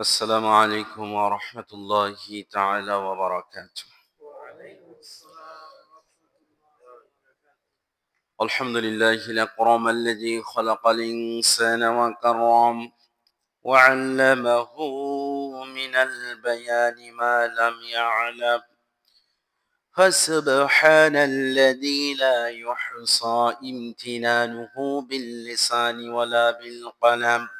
السلام عليكم ورحمة الله تعالى وبركاته. الحمد لله الأكرم الذي خلق الإنسان وكرم وعلمه من البيان ما لم يعلم. فسبحان الذي لا يحصى امتنانه باللسان ولا بالقلم.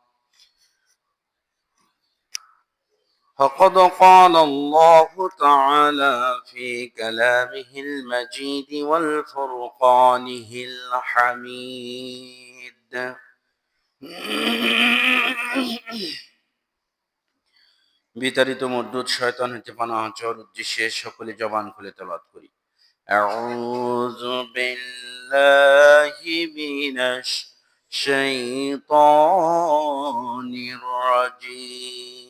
فقد قال الله تعالى في كلامه المجيد والفرقانه الحميد বিতাড়িত মদ্দুত শয়তান হতে পানা চর উদ্দেশ্যে সকলে জবান খুলে তলাত করি أعوذ بالله من الشيطان الرجيم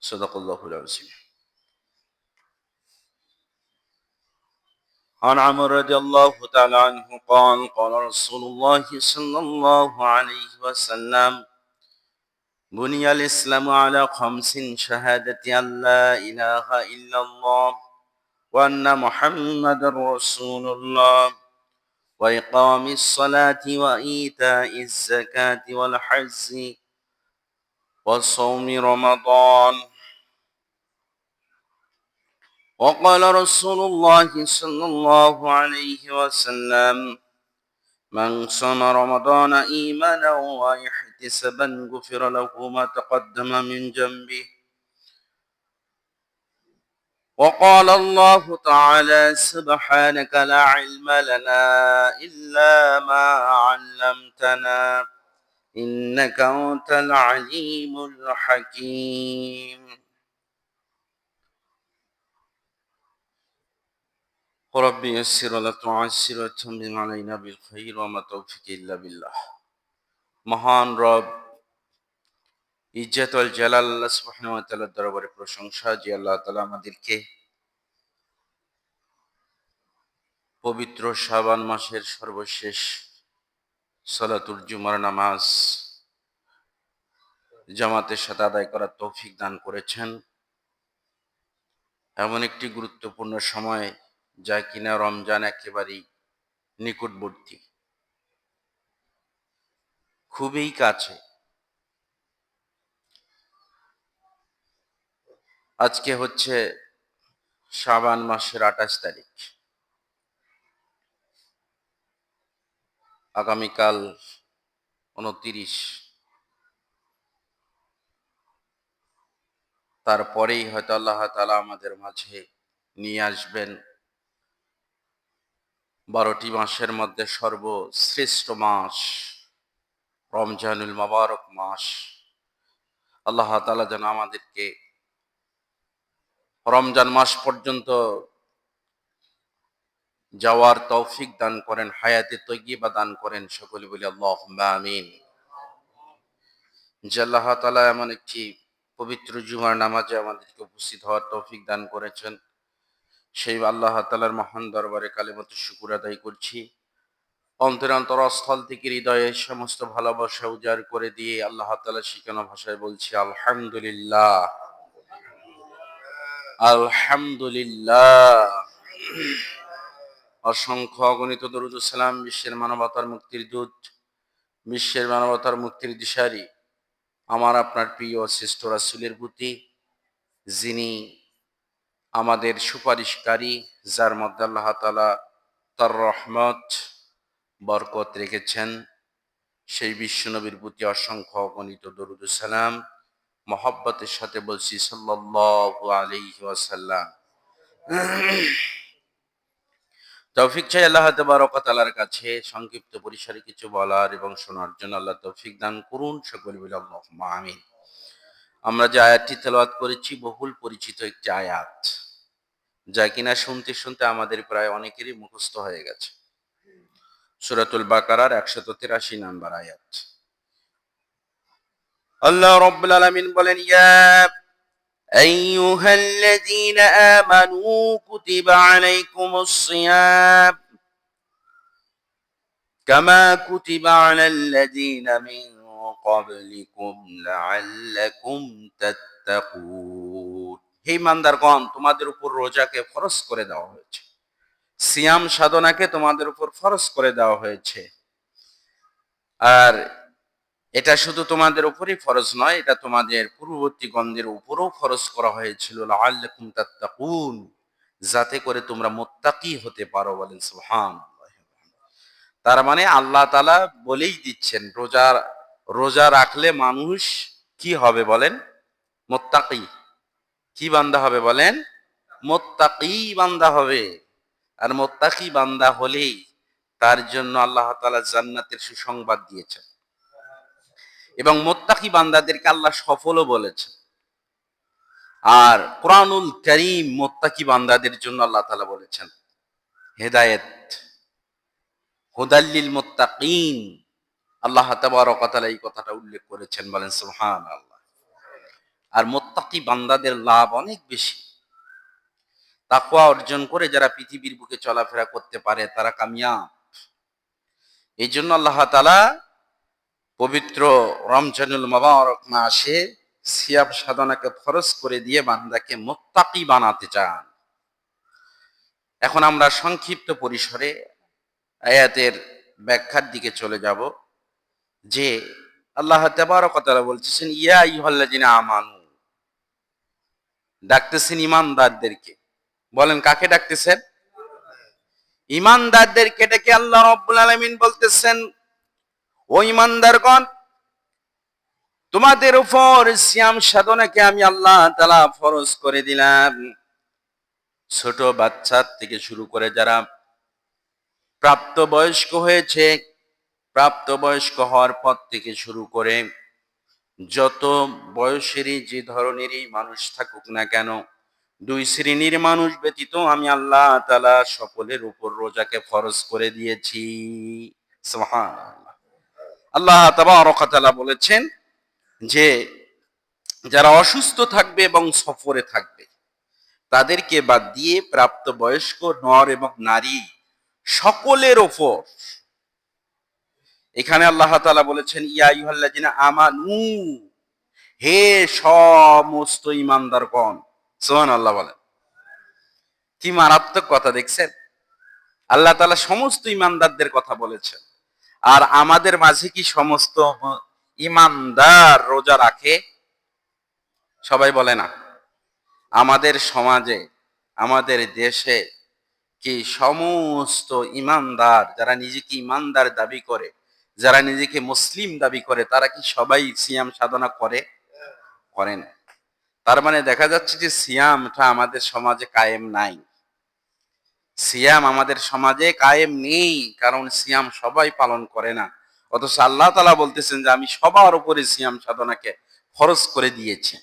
صدق الله العظيم عن عمر رضي الله تعالى عنه قال قال رسول الله صلى الله عليه وسلم بني الإسلام على خمس شهادة أن لا إله إلا الله وأن محمد رسول الله وإقام الصلاة وإيتاء الزكاة والحج وصوم رمضان. وقال رسول الله صلى الله عليه وسلم من صام رمضان إيمانا واحتسبا غفر له ما تقدم من جنبه وقال الله تعالى سبحانك لا علم لنا إلا ما علمتنا إنك أنت العليم الحكيم ربي يسر ولا تعسر وتمم علينا بالخير وما توفيق إلا بالله মহান রব ইজ্জতুল জালাল, আল্লাহ সুবহানাহু দরবারে প্রশংসা যে আল্লাহ তাআলা আমাদেরকে পবিত্র শাবান মাসের সর্বশেষ সালাতুল জুমার নামাজ জামাতের সাথে আদায় করার তৌফিক দান করেছেন। এমন একটি গুরুত্বপূর্ণ সময় যা কিনা রমজান একেবারেই নিকটবর্তী। খুবই কাছে। আজকে হচ্ছে শাবান মাসের আঠাশ তারিখ। আগামীকাল উনতিরিশ। তারপরেই হয়তো আল্লাহ তালা আমাদের মাঝে নিয়ে আসবেন। বারোটি মাসের মধ্যে সর্বশ্রেষ্ঠ মাস, রমজানুল মাবারক মাস। আল্লাহ তালা যেন আমাদেরকে রমজান মাস পর্যন্ত যাওয়ার তৌফিক দান করেন, হায়াতে তৈগিবা দান করেন সকলে বলি আল্লাহ আমিন। তালা এমন একটি পবিত্র জুমার নামাজে আমাদেরকে উপস্থিত হওয়ার তৌফিক দান করেছেন, সেই আল্লাহ তালার মহান দরবারে কালেমত শুকুর আদায় করছি। অন্তর অন্তরস্থল থেকে হৃদয়ে সমস্ত ভালোবাসা উজাড় করে দিয়ে আল্লাহ তালা শিখানো ভাষায় বলছি, আলহামদুলিল্লাহ। আলহামদুলিল্লাহ। অসংখ্য অগণিত দরুদ সালাম বিশ্বের মানবতার মুক্তির দূত, বিশ্বের মানবতার মুক্তির দিশারি, আমার আপনার প্রিয় শ্রেষ্ঠ রাসুলের প্রতি, যিনি আমাদের সুপারিশকারী, যার মধ্যে আল্লাহ তালা তার রহমত, বরকত রেখেছেন, সেই বিশ্বনবীর প্রতি অসংখ্য অগণিত দরুদ সালাম। মহব্বতের সাথে বলছি, সাল্লাল্লাহু আলাইহি তৌফিক চাই আল্লাহ তাবারকাতালার কাছে, সংক্ষিপ্ত পরিসরে কিছু বলার এবং শোনার জন্য আল্লাহ তৌফিক দান করুন, সকল আমিন। আমরা যে আয়াতটি তেলাওয়াত করেছি, বহুল পরিচিত একটি আয়াত, যা কিনা শুনতে শুনতে আমাদের প্রায় অনেকেরই মুখস্থ হয়ে গেছে। সুরাতুল বাকারার একশত তিরাশি নাম্বার আয়াত। আল্লাহ রব্বুল আলামিন বলেন, ইয়া আইয়ুহাল্লাযীনা আমানু কুতিবা আলাইকুমুস সিয়াম। কামা কুতিবা আলাল্লাযীনা মিন ক্বাবলিকুম লাআল্লাকুম তাত্তাকুন। হে মানদারগণ তোমাদের উপর রোজাকে ফরজ করে দেওয়া হয়েছে। সিয়াম সাধনাকে তোমাদের উপর ফরজ করে দেওয়া হয়েছে। আর এটা শুধু তোমাদের উপরেই ফরজ নয়, এটা তোমাদের পূর্ববর্তী গন্ধের উপরও ফরজ করা হয়েছিল। যাতে করে তোমরা মোত্তাকি হতে পারো বলেন সুবহান তার মানে আল্লাহ তালা বলেই দিচ্ছেন, রোজা রোজা রাখলে মানুষ কি হবে বলেন? মোত্তাকি। কি বান্দা হবে বলেন? মোত্তাকি বান্দা হবে। আর মোত্তাকি বান্দা হলেই তার জন্য আল্লাহ তাআলা জান্নাতের সুসংবাদ দিয়েছেন। এবং মোত্তাকি বান্দাদেরকে আল্লাহ সফলও বলেছেন। আর কোরআনুল করিম মোত্তাকি বান্দাদের জন্য আল্লাহ তালা বলেছেন, হেদায়েত, হুদাল্লিল মোত্তাকিন। আল্লাহ তাবারক ওয়া এই কথাটা উল্লেখ করেছেন, বলেন সুবহানাল্লাহ। আর মোত্তাকি বান্দাদের লাভ অনেক বেশি। তাকওয়া অর্জন করে যারা পৃথিবীর বুকে চলাফেরা করতে পারে, তারা কামিয়াব। এই জন্য আল্লাহ তাআলা পবিত্র রমজানুল মোবারক মাসে সিয়াব সাধনাকে ফরজ করে দিয়ে বান্দাকে মোত্তাকি বানাতে চান। এখন আমরা সংক্ষিপ্ত পরিসরে আয়াতের ব্যাখ্যার দিকে চলে যাব, যে আল্লাহ তেবারকতালা বলতেছেন, ইয়া ইহল্লাজিনা আমানু। ডাকতেছেন ইমানদারদেরকে। বলেন, কাকে ডাকতেছেন? ইমানদারদেরকে ডেকে আল্লাহ রব্বুল আলামিন বলতেছেন ও ইমানদারগণ, তোমাদের উপর সিয়াম সাধনাকে আমি আল্লাহ তালা ফরজ করে দিলাম। ছোট বাচ্চার থেকে শুরু করে যারা প্রাপ্ত বয়স্ক হয়েছে প্রাপ্ত বয়স্ক হওয়ার পর থেকে শুরু করে যত বয়সেরই যে ধরনেরই মানুষ থাকুক না কেন, দুই শ্রেণির মানুষ ব্যতীত আমি আল্লাহ তালা সকলের উপর রোজাকে ফরজ করে দিয়েছি। আল্লাহ তাবারকাতালা বলেছেন যে যারা অসুস্থ থাকবে এবং সফরে থাকবে, তাদেরকে বাদ দিয়ে প্রাপ্ত বয়স্ক নর এবং নারী সকলের ওপর। এখানে আল্লাহ তালা বলেছেন, ইয়া আমানু, হে সমস্ত ইমানদারগণ আল্লাহ বলেন। কি মারাত্মক কথা দেখছেন? আল্লাহ তালা সমস্ত ইমানদারদের কথা বলেছেন। আর আমাদের মাঝে কি সমস্ত ইমানদার রোজা রাখে? সবাই বলে না। আমাদের সমাজে, আমাদের দেশে কি সমস্ত ইমানদার, যারা নিজেকে ইমানদার দাবি করে, যারা নিজেকে মুসলিম দাবি করে, তারা কি সবাই সিয়াম সাধনা করে? করেন তার মানে দেখা যাচ্ছে যে সিয়ামটা আমাদের সমাজে কায়েম নাই। সিয়াম আমাদের সমাজে কায়েম নেই, কারণ সিয়াম সবাই পালন করে না। অথচ আল্লাহ তালা বলতেছেন যে, আমি সবার উপরে সিয়াম সাধনাকে ফরজ করে দিয়েছি।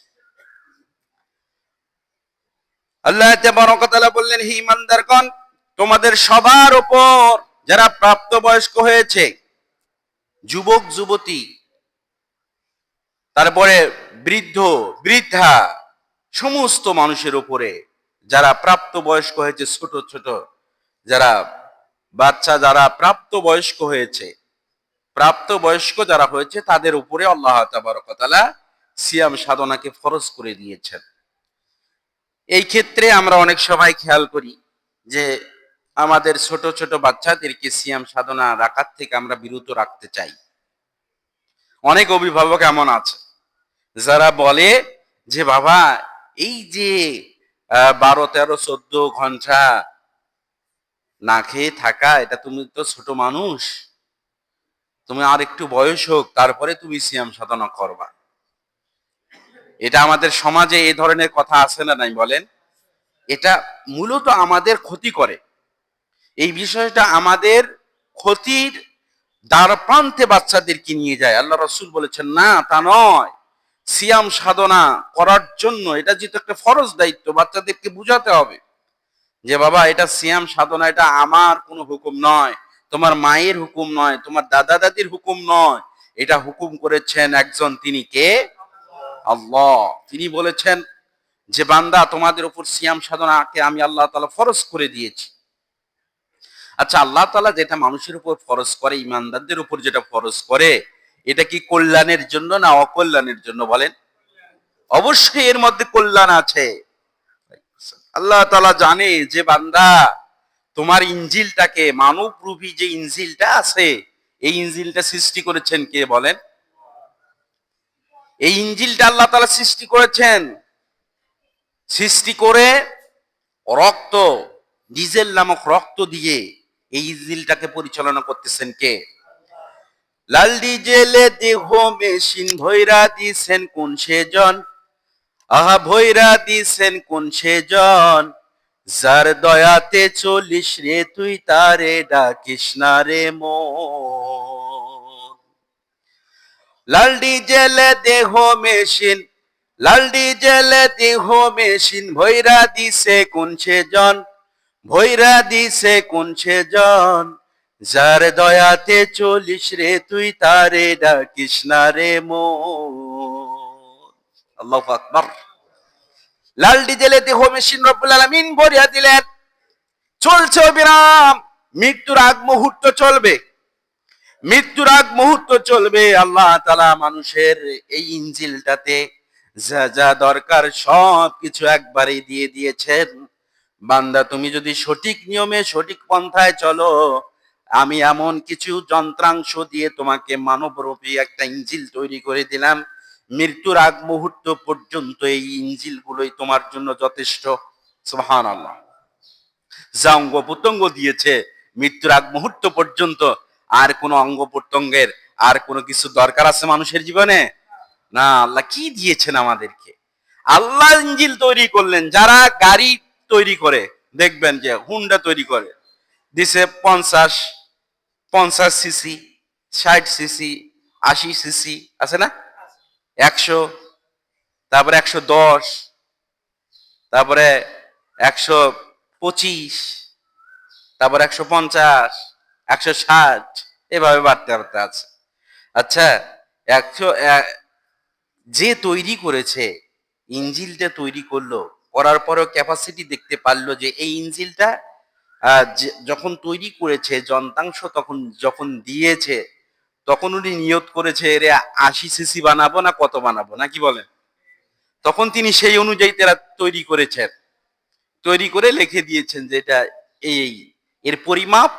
আল্লাহ তাআলা বললেন, হি ইমানদারগণ তোমাদের সবার উপর যারা প্রাপ্তবয়স্ক হয়েছে, যুবক, যুবতী, তারপরে বৃদ্ধ, বৃদ্ধা, সমস্ত মানুষের উপরে যারা প্রাপ্ত বয়স্ক হয়েছে, ছোট ছোট, যারা বাচ্চা যারা প্রাপ্ত বয়স্ক হয়েছে প্রাপ্ত বয়স্ক যারা হয়েছে, তাদের উপরে আল্লাহ তাবারকতালা সিয়াম সাধনাকে ফরজ করে দিয়েছেন। এই ক্ষেত্রে আমরা অনেক সময় খেয়াল করি যে আমাদের ছোট ছোট বাচ্চাদেরকে সিয়াম সাধনা রাখার থেকে আমরা বিরত রাখতে চাই। অনেক অভিভাবক এমন আছে, যারা বলে যে, বাবা, এই যে বারো, তেরো, চোদ্দ ঘণ্টা না খেয়ে থাকা, এটা তুমি তো ছোট মানুষ। তুমি আর একটু বয়স হোক, তারপরে তুমি সিয়াম সাধনা করবা। এটা আমাদের সমাজে এই ধরনের কথা আছে না নাই বলেন? এটা মূলত আমাদের ক্ষতি করে। এই বিষয়টা আমাদের ক্ষতির দ্বার প্রান্তে বাচ্চাদেরকে নিয়ে যায়। আল্লাহ রসুল বলেছেন, না, তা নয়। সিয়াম সাধনা করার জন্য, এটা যেহেতু একটা ফরজ দায়িত্ব, বাচ্চাদেরকে বুঝাতে হবে যে, বাবা, এটা সিয়াম সাধনা, এটা আমার কোনো হুকুম নয়। তোমার মায়ের হুকুম নয়, তোমার দাদা দাদির হুকুম নয়। এটা হুকুম করেছেন একজন, তিনি কে? আল্লাহ। তিনি বলেছেন যে, বান্দা, তোমাদের উপর সিয়াম সাধনাকে আমি আল্লাহ তালা ফরজ করে দিয়েছি। আচ্ছা আল্লাহ তালা যেটা মানুষের উপর ফরজ করে, ইমানদারদের উপর যেটা ফরজ করে এটা কি কল্যাণের জন্য না অকল্যাণের জন্য বলেন? অবশ্যই এর মধ্যে কল্যাণ আছে। আল্লাহ তালা জানে যে বান্দা তোমার ইঞ্জিলটাকে মানব রূপী যে ইঞ্জিলটা আছে, এই ইঞ্জিলটা সৃষ্টি করেছেন কে বলেন? এই ইঞ্জিলটা আল্লাহ তালা সৃষ্টি করেছেন। সৃষ্টি করে রক্ত, ডিজেল নামক রক্ত দিয়ে এই ইঞ্জিলটাকে পরিচালনা করতেছেন কে? লাল ডিজেলে দেহ মেশিন ভৈরা দিছেন কোন সেজন? আহা, ভৈরা দিছেন কোন সেজন? যার দয়াতে চলিস রে তুই তারে ডাকিস না রে মন। লাল ডিজেলে দেহ মেশিন লাল ডিজেলে দেহ মেশিন ভৈরা দিছে কোন সেজন? ভৈরা দিছে কোন সেজন? যার দয়াতে চলিস রে তুই, তারে ডাকিস না রে মন। আল্লাহু আকবার। লাল ডিজেলে দেহ মেশিন রব্বুল আলামিন ভরিয়া দিলেন। চলছে অবিরাম মৃত্যুর আগ মুহূর্ত চলবে। মৃত্যুর আগ মুহূর্ত চলবে। আল্লাহ তালা মানুষের এই ইঞ্জিলটাতে যা যা দরকার সব কিছু একবারেই দিয়ে দিয়েছেন। বান্দা, তুমি যদি সঠিক নিয়মে সঠিক পন্থায় চলো আমি এমন কিছু যন্ত্রাংশ দিয়ে তোমাকে মানবরূপী একটা ইঞ্জিল তৈরি করে দিলাম। মৃত্যুর আগ মুহূর্ত পর্যন্ত এই ইঞ্জিল গুলোই তোমার জন্য যথেষ্ট। সুহান আল্লাহ যা অঙ্গ প্রত্যঙ্গ দিয়েছে, মৃত্যুর আগ মুহূর্ত পর্যন্ত আর কোনো অঙ্গ প্রত্যঙ্গের আর কোনো কিছু দরকার আছে মানুষের জীবনে? না, আল্লাহ কি দিয়েছেন আমাদেরকে? আল্লাহ ইঞ্জিল তৈরি করলেন, যারা গাড়ি তৈরি করে, দেখবেন যে হুন্ডা তৈরি করে। দিছে পঞ্চাশ পঞ্চাশ সিসি, ষাট সিসি, আশি সিসি, আছে না? একশো, তারপরে একশো দশ, তারপরে একশো পঁচিশ, তারপরে একশো পঞ্চাশ, একশো ষাট, এভাবে বাড়তে বাড়তে আছে। আচ্ছা একশো যে তৈরি করেছে, ইঞ্জিলটা তৈরি করল, করার পরেও ক্যাপাসিটি দেখতে পারল যে এই ইঞ্জিলটা যখন তৈরি করেছে, যন্ত্রাংশ তখন, যখন দিয়েছে, তখন উনি নিয়ত করেছে, এর, আশি সিসি বানাবো না কত বানাবো? নাকি বলেন? তখন তিনি সেই অনুযায়ী তারা তৈরি করেছেন। তৈরি করে লিখে দিয়েছেন যে এটা এই। এর পরিমাপ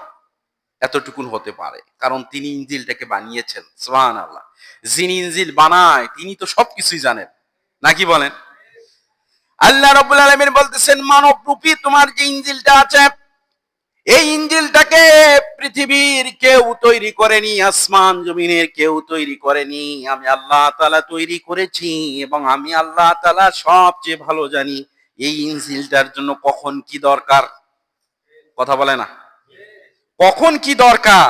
এতটুকুন হতে পারে। কারণ তিনি ইঞ্জিলটাকে বানিয়েছেন সোহান আল্লাহ যিনি ইঞ্জিল বানায়, তিনি তো সবকিছুই জানেন। নাকি বলেন? আল্লাহ রবুল আলমিন বলতেছেন মানব রূপী তোমার যে ইঞ্জিলটা আছে এই ইঞ্জিলটাকে পৃথিবীর কেউ তৈরি করেনি, আসমান জমিনের কেউ তৈরি করেনি। আমি আল্লাহ তালা তৈরি করেছি এবং আমি আল্লাহ তালা সবচেয়ে ভালো জানি। এই ইঞ্জিলটার জন্য কখন কি দরকার? কথা বলে না। কখন কি দরকার?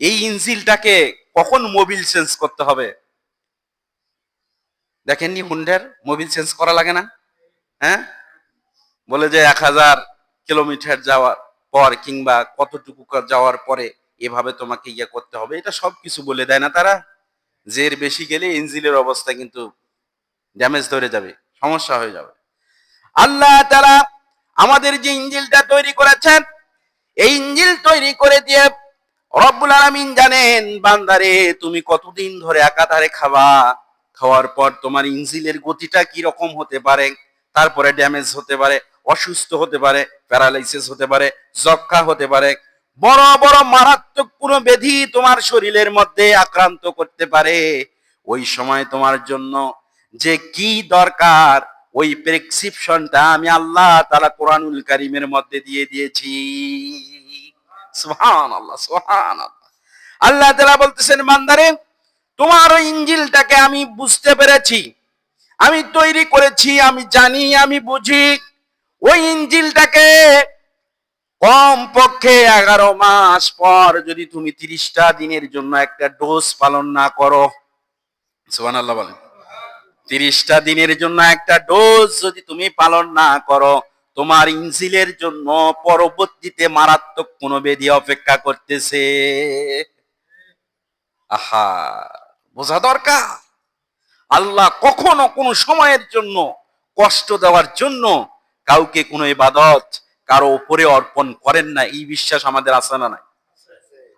এই ইঞ্জিলটাকে কখন মোবিল চেঞ্জ করতে হবে? দেখেননি হুন্ডার? মোবিল চেঞ্জ করা লাগে না? হ্যাঁ? বলে যে এক হাজার কিলোমিটার যাওয়ার। পর কিংবা কতটুকু যাওয়ার পরে এভাবে তোমাকে ইয়ে করতে হবে, এটা সব কিছু বলে দেয় না তারা। জের বেশি গেলে ইঞ্জিলের অবস্থা কিন্তু ড্যামেজ ধরে যাবে, সমস্যা হয়ে যাবে। আল্লাহ তারা আমাদের যে ইঞ্জিলটা তৈরি করেছেন, এই ইঞ্জিল তৈরি করে দিয়ে রব্বুল আলামিন জানেন, বান্দারে, তুমি কতদিন ধরে একাধারে খাবা? খাওয়ার পর তোমার ইঞ্জিলের গতিটা কি রকম হতে পারে? তারপরে ড্যামেজ হতে পারে। অসুস্থ হতে পারে, প্যারালাইসিস হতে পারে যক্ষা হতে পারে, বড় বড় মারাত্মক কোনো ব্যাধি তোমার শরীরের মধ্যে আক্রান্ত করতে পারে। ওই সময় তোমার জন্য যে কি দরকার, ওই প্রেসক্রিপশনটা আমি আল্লাহ তালা কোরআনুল কারিমের মধ্যে দিয়ে দিয়েছি। আল্লাহ আল্লাহ বলতেছেন মান্দারে তোমার ওই ইঞ্জিলটাকে আমি বুঝতে পেরেছি। আমি তৈরি করেছি, আমি জানি, আমি বুঝি। ওই ইঞ্জিলটাকে কম পক্ষে এগারো মাস পর যদি তুমি তিরিশটা দিনের জন্য একটা ডোজ পালন না করো সুবান আল্লাহ বলেন। তিরিশটা দিনের জন্য একটা ডোজ যদি তুমি পালন না করো, তোমার ইনজিলের জন্য পরবর্তীতে মারাত্মক কোনো বেদি অপেক্ষা করতেছে। আহা, বোঝা দরকার। আল্লাহ কখনো কোনো সময়ের জন্য কষ্ট দেওয়ার জন্য কাউকে কোনো ইবাদত কারও উপরে অর্পণ করেন না, এই বিশ্বাস আমাদের আছে না নাই?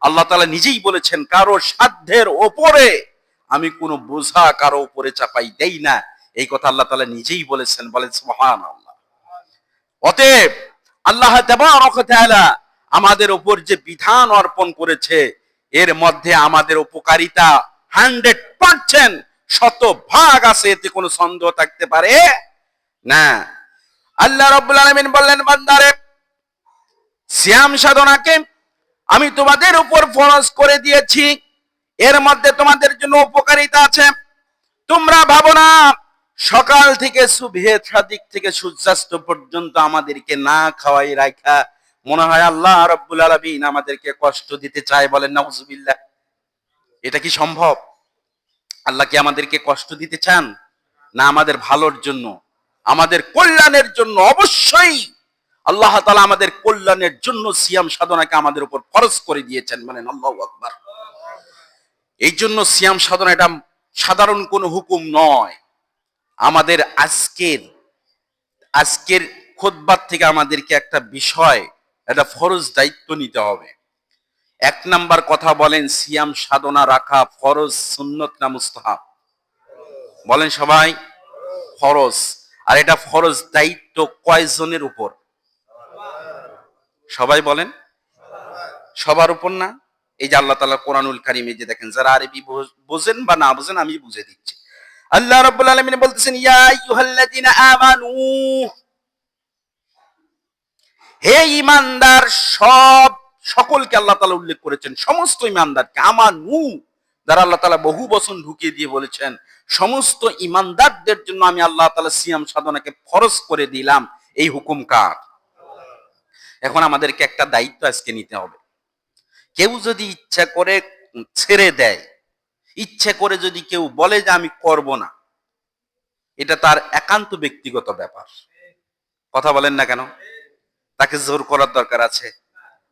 আল্লাহ তালা নিজেই বলেছেন, কারও সাধ্যের ওপরে আমি কোনো বোঝা কারও উপরে চাপাই দেই না। এই কথা আল্লাহ তালা নিজেই বলেছেন, বলেন মহান আল্লাহ অতএব আল্লাহ আমাদের উপর যে বিধান অর্পণ করেছে, এর মধ্যে আমাদের উপকারিতা হান্ড্রেড পার্সেন্ট শত ভাগ আছে, এতে কোনো সন্দেহ থাকতে পারে না। আল্লাহ রব্বুল আলমিন বললেন, বান্দারে শ্যাম সাধনাকে আমি তোমাদের উপর ফরজ করে দিয়েছি। এর মধ্যে তোমাদের জন্য উপকারিতা আছে। তোমরা ভাবো না, সকাল থেকে সুভেদ দিক থেকে সূর্যাস্ত পর্যন্ত আমাদেরকে না খাওয়াই রাখা মনে হয় আল্লাহ রব্বুল আলমিন আমাদেরকে কষ্ট দিতে চায় বলেন, নাউজুবিল্লাহ। এটা কি সম্ভব? আল্লাহ কি আমাদেরকে কষ্ট দিতে চান? না আমাদের ভালোর জন্য। আমাদের কল্যাণের জন্য অবশ্যই আল্লাহ তালা আমাদের কল্যাণের জন্য সিয়াম সাধনাকে আমাদের উপর ফরজ করে দিয়েছেন মানে আল্লাহ আকবার। এই জন্য সিয়াম সাধনা এটা সাধারণ কোনো হুকুম নয়। আমাদের আজকের আজকের খোদবার থেকে আমাদেরকে একটা বিষয়, একটা ফরজ দায়িত্ব নিতে হবে। এক নাম্বার কথা বলেন, সিয়াম সাধনা রাখা ফরজ, সুন্নত না মুস্তাহাব? বলেন সবাই, ফরজ। আর এটা ফরজ দায়িত্ব কয়জনের উপর? সবাই বলেন। সবার উপর না? এই যে আল্লাহ তালা কোরআনুল কারিমে যে দেখেন, যারা আরবি বোঝেন বা না বোঝেন, আমি বুঝে দিচ্ছি। আল্লাহ রাব্বুল আলামিন বলতেছেন আমানু, হে ইমানদার সব সকলকে আল্লাহ তালা উল্লেখ করেছেন, সমস্ত ইমানদারকে আমানু, যারা আল্লাহ তালা বহু বচন ঢুকিয়ে দিয়ে বলেছেন সমস্ত ইমানদারদের জন্য আমি আল্লাহ তালা সিয়াম সাধনাকে ফরজ করে দিলাম। এই হুকুম কার? এখন আমাদেরকে একটা দায়িত্ব আজকে নিতে হবে। কেউ যদি ইচ্ছা করে ছেড়ে দেয়, ইচ্ছে করে যদি কেউ বলে যে আমি করব না, এটা তার একান্ত ব্যক্তিগত ব্যাপার। কথা বলেন না কেন? তাকে জোর করার দরকার আছে।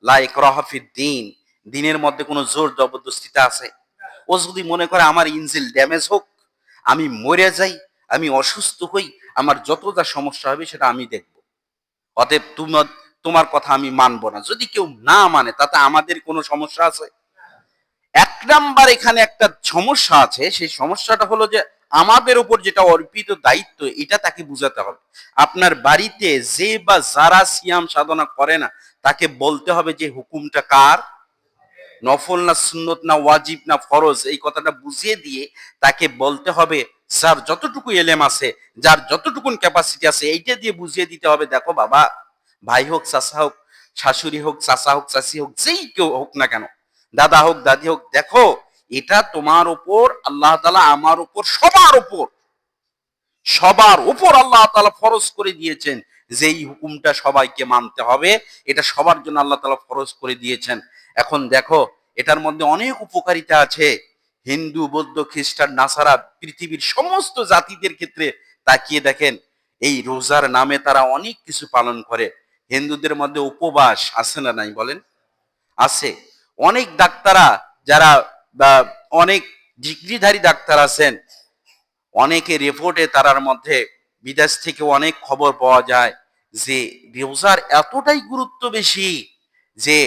লাইক রহফির দিন। দিনের মধ্যে কোনো জোর জবরদস্তিতা আছে? ও যদি মনে করে আমার ইঞ্জিল ড্যামেজ হোক আমি মরে যাই, আমি অসুস্থ হই, আমার যত যা সমস্যা হবে সেটা আমি দেখব। অতএব তোমার তোমার কথা আমি মানব না। যদি কেউ না মানে তাতে আমাদের কোনো সমস্যা আছে? এক নাম্বার এখানে একটা সমস্যা আছে, সেই সমস্যাটা হলো যে আমাদের উপর যেটা অর্পিত দায়িত্ব, এটা তাকে বুঝাতে হবে। আপনার বাড়িতে যে বা যারা সিয়াম সাধনা করে না, তাকে বলতে হবে যে হুকুমটা কার? নফল না সুন্নত না ওয়াজিব না ফরজ, এই কথাটা বুঝিয়ে দিয়ে তাকে বলতে হবে, স্যার, যতটুকু এলেম আছে, যার যতটুকুন ক্যাপাসিটি আছে, এইটা দিয়ে বুঝিয়ে দিতে হবে, দেখো বাবা, ভাই হোক চাষা হোক, শাশুড়ি হোক চাষা হোক চাষি হোক, যেই কেউ হোক না কেন, দাদা হোক, দাদি হোক, দেখো, এটা তোমার উপর, আল্লাহ তালা আমার উপর, সবার উপর সবার উপর আল্লাহ তালা ফরজ করে দিয়েছেন যে এই হুকুমটা সবাইকে মানতে হবে, এটা সবার জন্য আল্লাহ তালা ফরজ করে দিয়েছেন এখন দেখো, এটার মধ্যে অনেক উপকারিতা আছে। হিন্দু, বৌদ্ধ, খ্রিস্টান, নাসারা, পৃথিবীর সমস্ত জাতিদের ক্ষেত্রে তাকিয়ে দেখেন, এই রোজার নামে তারা অনেক কিছু পালন করে। হিন্দুদের মধ্যে উপবাস আছে না নাই বলেন? আছে। অনেক ডাক্তারা যারা অনেক ডিগ্রিধারী ডাক্তার আছেন, অনেকে রিপোর্টে তারার মধ্যে বিদেশ থেকে অনেক খবর পাওয়া যায় যে, রোজার এতটাই গুরুত্ব বেশি যে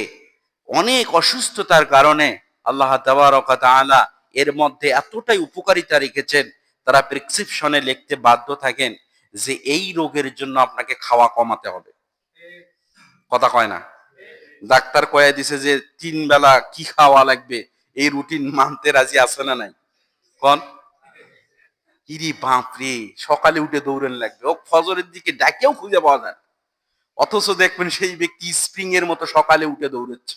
অনেক অসুস্থতার কারণে আল্লাহ তালা এর মধ্যে এতটাই উপকারিতা রেখেছেন, তারা প্রেসক্রিপশনে লিখতে বাধ্য থাকেন যে এই রোগের জন্য আপনাকে খাওয়া কমাতে হবে। কথা কয় না? ডাক্তার কয়ে দিছে যে তিন বেলা কি খাওয়া লাগবে, এই রুটিন মানতে রাজি আছে না নাই? কোন? ইরি বাপরে সকালে উঠে দৌড়েন লাগবে। ও ফজরের দিকে ডাকেও খুঁজে পাওয়া যায় অথচ দেখবেন সেই ব্যক্তি স্প্রিং এর মতো সকালে উঠে দৌড়াচ্ছে।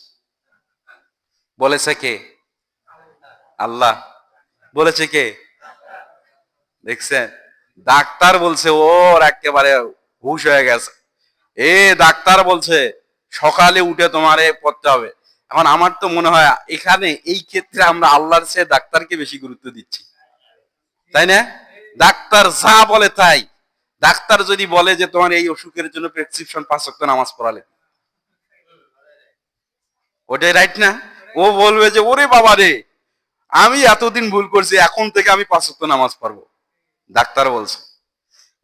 বলেছে কে? আল্লাহ। বলেছে কে? দেখছেন? ডাক্তার বলছে, ওর একেবারে হুশ হয়ে গেছে। এ ডাক্তার বলছে, সকালে উঠে তোমার পড়তে হবে। এখন আমার তো মনে হয়, এখানে এই ক্ষেত্রে আমরা আল্লাহর চেয়ে ডাক্তারকে বেশি গুরুত্ব দিচ্ছি। তাই না? ডাক্তার যা বলে তাই। ডাক্তার যদি বলে যে, তোমার এই অসুখের জন্য প্রেসক্রিপশন পাঁচ নামাজ পড়ালে। ওটাই রাইট না? ও বলবে যে, ওরে বাবা রে, আমি এতদিন ভুল করছি, এখন থেকে আমি পাঁচ ওয়াক্ত নামাজ পড়ব। ডাক্তার বলছে,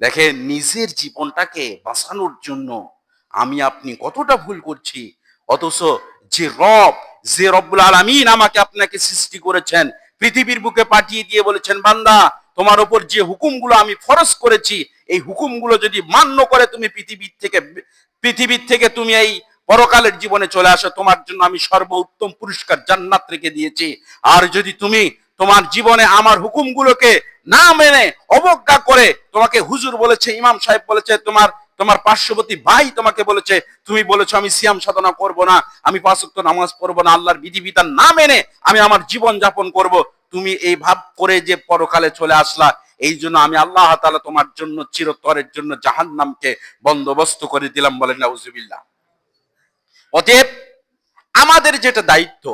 দেখে, নিজের জীবনটাকে বাঁচানোর জন্য আমি আপনি কতটা ভুল করছি, অথচ যে রব, যে রব্বুল আলামিন আমাকে আপনাকে সৃষ্টি করেছেন, পৃথিবীর বুকে পাঠিয়ে দিয়ে বলেছেন, বান্দা, তোমার ওপর যে হুকুমগুলো আমি ফরজ করেছি, এই হুকুমগুলো যদি মান্য করে তুমি পৃথিবীর থেকে পৃথিবীর থেকে তুমি এই পরকালের জীবনে চলে আসো, তোমার জন্য আমি সর্বোত্তম পুরস্কার জান্নাত রেখে দিয়েছি। আর যদি তুমি তোমার জীবনে আমার হুকুমগুলোকে না মেনে অবজ্ঞা করে, তোমাকে হুজুর বলেছে, ইমাম সাহেব বলেছে, তোমার তোমার পার্শ্ববর্তী ভাই তোমাকে বলেছে, তুমি বলেছ, আমি সিয়াম সাধনা করব না, আমি পাঁচক্ত নামাজ পড়ব না, আল্লাহর বিধিবিধান না মেনে আমি আমার জীবন যাপন করব, তুমি এই ভাব করে যে পরকালে চলে আসলা, এই জন্য আমি আল্লাহ তাআলা তোমার জন্য চিরতরের জন্য জাহান্নামকে বন্দোবস্ত করে দিলাম বলেন নাউজুবিল্লাহ অতএব আমাদের যেটা দায়িত্ব,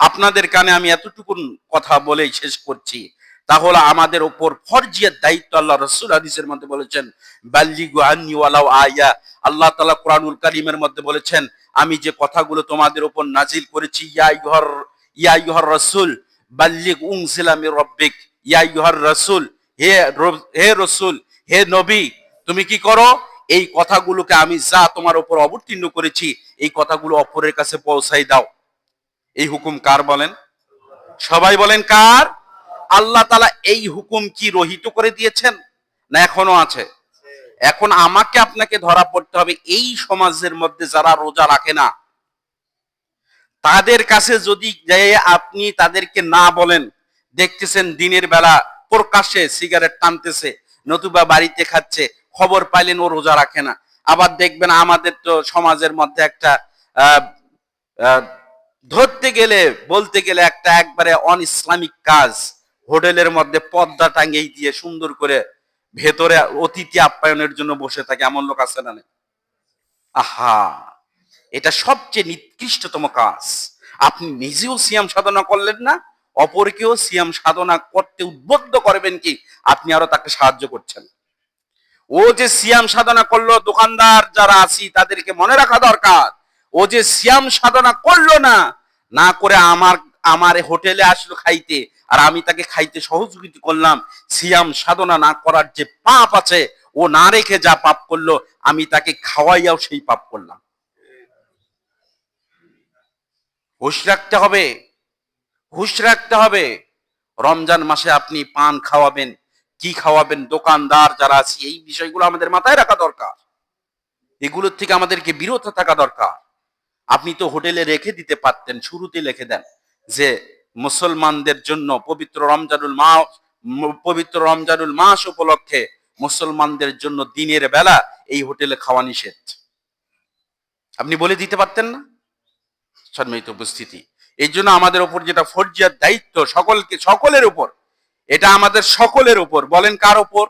আপনাদের কানে আমি এতটুকু কথা বলেই শেষ করছি। তাহলে আমাদের ওপর ফরজিয়ার দায়িত্ব আল্লাহ রসুল হাদিসের মধ্যে বলেছেন, বাল্লিগু আন্নি ওয়ালাউ আয়া। আল্লাহ তাআলা কোরআনুল কারীমের মধ্যে বলেছেন, আমি যে কথাগুলো তোমাদের উপর নাজিল করেছি, ইয়া ইউহার ইয়া ইউহার রাসূল, বাল্লিগ উনজিলা মির রব্বিক, ইয়া ইউহার রাসূল, হে হে রাসূল, হে নবী, তুমি কি করো? এই কথাগুলোকে আমি যা তোমার উপর অবতীর্ণ করেছি, এই কথাগুলো অপরের কাছে পৌঁছাই দাও। এই হুকুম কার বলেন? সবাই বলেন কার? আল্লাহ তালা এই হুকুম কি রহিত করে দিয়েছেন? না এখনও আছে? এখন আমাকে আপনাকে ধরা পড়তে হবে। এই সমাজের মধ্যে যারা রোজা রাখে না, তাদের কাছে যদি আপনি তাদেরকে না বলেন, দেখতেছেন দিনের বেলা প্রকাশ্যে সিগারেট টানতেছে, নতুবা বাড়িতে খাচ্ছে খবর পাইলেন ও রোজা রাখে না। আবার দেখবেন আমাদের তো সমাজের মধ্যে একটা ধরতে গেলে, বলতে গেলে একটা একবারে অন ইসলামিক কাজ হোটেলের মধ্যে পর্দা টাঙ্গিয়ে দিয়ে সুন্দর করে ভেতরে অতিথি আপ্যায়নের জন্য বসে থাকে। এমন লোক আছে না আহা! এটা সবচেয়ে নিকৃষ্টতম কাজ। আপনি নিজেও সিয়াম সাধনা করলেন না, অপরকেও সিয়াম সাধনা করতে উদ্বুদ্ধ করবেন কি? আপনি আরও তাকে সাহায্য করছেন। ও যে সিয়াম সাধনা করল, দোকানদার যারা আছি, তাদেরকে মনে রাখা দরকার। ও যে সিয়াম সাধনা করল না না করে আমার আমার হোটেলে আসলো খাইতে, আর আমি তাকে খাইতে সহযোগিতা করলাম, সিয়াম সাধনা না করার যে পাপ আছে, ও না রেখে যা পাপ করল, আমি তাকে খাওয়াইয়াও সেই পাপ করলাম। হুশ রাখতে হবে, হুশ রাখতে হবে। রমজান মাসে আপনি পান খাওয়াবেন কি খাওয়াবেন দোকানদার যারা আছে, এই বিষয়গুলো আমাদের মাথায় রাখা দরকার। এগুলোর থেকে আমাদেরকে বিরত থাকা দরকার। আপনি তো হোটেলে রেখে দিতে পারতেন শুরুতে লিখে দেন যে, মুসলমানদের জন্য পবিত্র রমজানুল মাস পবিত্র রমজানুল মাস উপলক্ষে মুসলমানদের জন্য দিনের বেলা এই হোটেলে খাওয়া নিষেধ। আপনি বলে দিতে পারতেন না? সম্মিলিত উপস্থিতি। এই জন্য আমাদের উপর যেটা ফরজিয়ার দায়িত্ব, সকলকে, সকলের উপর এটা আমাদের সকলের উপর। বলেন কার উপর?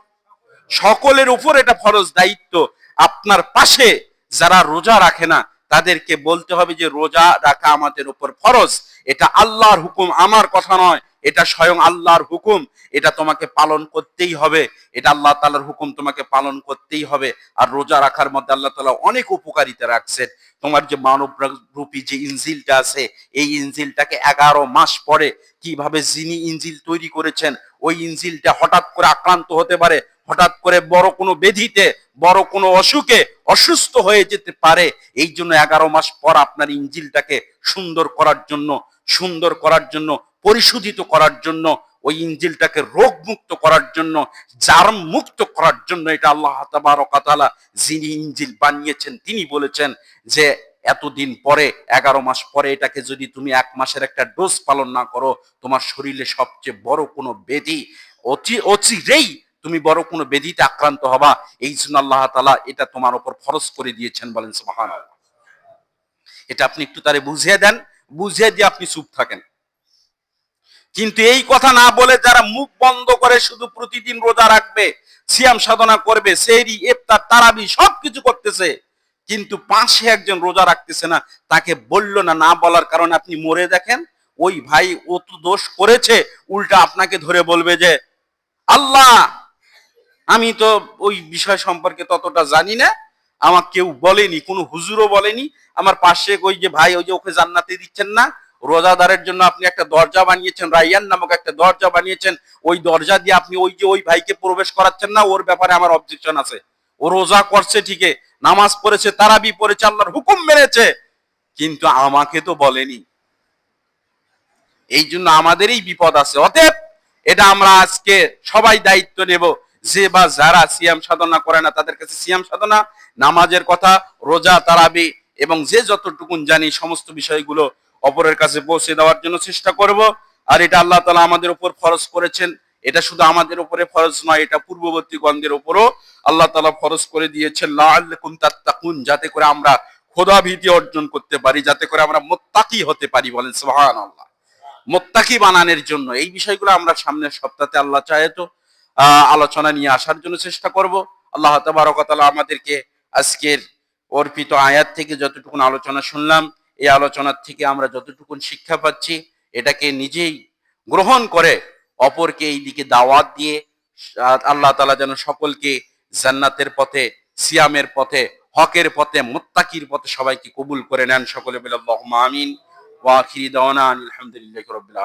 সকলের উপর এটা ফরজ দায়িত্ব। আপনার পাশে যারা রোজা রাখে না, তাদেরকে বলতে হবে যে রোজা রাখা আমাদের উপর ফরজ। এটা আল্লাহর হুকুম, আমার কথা নয়। এটা স্বয়ং আল্লাহর হুকুম, এটা তোমাকে পালন করতেই হবে। এটা আল্লাহ তাআলার হুকুম তোমাকে পালন করতেই হবে। আর রোজা রাখার মধ্যে আল্লাহ তাআলা অনেক উপকারিতা রাখছেন। তোমার যে মানব রূপী যে ইনজিলটা আছে, এই ইনজিলটাকে এগারো মাস পরে কীভাবে যিনি ইনজিল তৈরি করেছেন, ওই ইনজিলটা হঠাৎ করে আক্রান্ত হতে পারে, হঠাৎ করে বড় কোনো বেধিতে বড় কোনো অসুখে অসুস্থ হয়ে যেতে পারে এই জন্য এগারো মাস পর আপনার ইঞ্জিলটাকে সুন্দর করার জন্য সুন্দর করার জন্য, পরিশোধিত করার জন্য, ওই ইঞ্জিলটাকে রোগ মুক্ত করার জন্য জার্ম মুক্ত করার জন্য এটা আল্লাহ তাবারক তাআলা যিনি ইঞ্জিল বানিয়েছেন, তিনি বলেছেন যে এতদিন পরে, এগারো মাস পরে এটাকে যদি তুমি এক মাসের একটা ডোজ পালন না করো, তোমার শরীরে সবচেয়ে বড় কোনো বেদি অতি, অচিরেই তুমি বড় কোনো বেদিতে আক্রান্ত হবা। এই জন্য আল্লাহ তালা এটা তোমার উপর ফরজ করে দিয়েছেন বলেন সুবহান এটা আপনি একটু তারে বুঝিয়ে দেন বুঝিয়ে দিয়ে আপনি চুপ থাকেন। কিন্তু এই কথা না বলে যারা মুখ বন্ধ করে শুধু প্রতিদিন রোজা রাখবে, সিয়াম সাধনা করবে সেরি ইফতার, তারাবি সবকিছু করতেছে, কিন্তু পাশে একজন রোজা রাখতেছে না, তাকে বলল না না বলার কারণে আপনি মরে দেখেন, ওই ভাই ও তো দোষ করেছে, উল্টা আপনাকে ধরে বলবে যে, আল্লাহ, আমি তো ওই বিষয় সম্পর্কে ততটা জানি না আমার কেউ বলেনি, কোনো হুজুরও বলেনি। আমার পাশে ওই যে ভাই, ওই যে ওকে জান্নাতে দিচ্ছেন না, রোজাদারের জন্য আপনি একটা দরজা বানিয়েছেন রাইয়ান নামক একটা দরজা বানিয়েছেন, ওই দরজা দিয়ে আপনি ওই যে ওই ভাইকে প্রবেশ করাচ্ছেন না, ওর ব্যাপারে আমার অবজেকশন আছে। ও রোজা করছে ঠিকই, নামাজ পড়েছে, তারাবি পড়েছে, আল্লাহর হুকুম মেনেছে, কিন্তু আমাকে তো বলেনি। এই জন্য আমাদেরই বিপদ আছে। অতএব এটা আমরা আজকে সবাই দায়িত্ব নেব। যে বা যারা সিয়াম সাধনা করে না, তাদের কাছে সিয়াম সাধনা, নামাজের কথা, রোজা, তারাবি এবং যে যতটুকুন জানি সমস্ত বিষয়গুলো অপরের কাছে পৌঁছে দেওয়ার জন্য চেষ্টা করব। আর এটা আল্লাহ তালা আমাদের উপর ফরজ করেছেন। এটা শুধু আমাদের উপরে ফরজ নয়, এটা পূর্ববর্তী গন্ধের উপরও আল্লাহ তালা ফরজ করে দিয়েছেন। লাআল্লাকুম তাত্তাকুন, যাতে করে আমরা খোদা ভীতি অর্জন করতে পারি, যাতে করে আমরা মোত্তাকি হতে পারি বলেন সোহান আল্লাহ মোত্তাকি বানানোর জন্য। এই বিষয়গুলো আমরা সামনের সপ্তাহে আল্লাহ চাহে তো আলোচনা নিয়ে আসার জন্য চেষ্টা করব। আল্লাহ তাবারকতালা আমাদেরকে আজকের অর্পিত আয়াত থেকে যতটুকু আলোচনা শুনলাম, এই আলোচনার থেকে আমরা যতটুকু শিক্ষা পাচ্ছি, এটাকে নিজেই গ্রহণ করে অপরকে এই দিকে দাওয়াত দিয়ে আল্লাহ তালা যেন সকলকে জান্নাতের পথে, সিয়ামের পথে, হকের পথে, মোত্তাকির পথে সবাইকে কবুল করে নেন। সকলে বলে আমিন। ওয়া আখিরি দাওয়ানা আলহামদুলিল্লাহি আলামিন।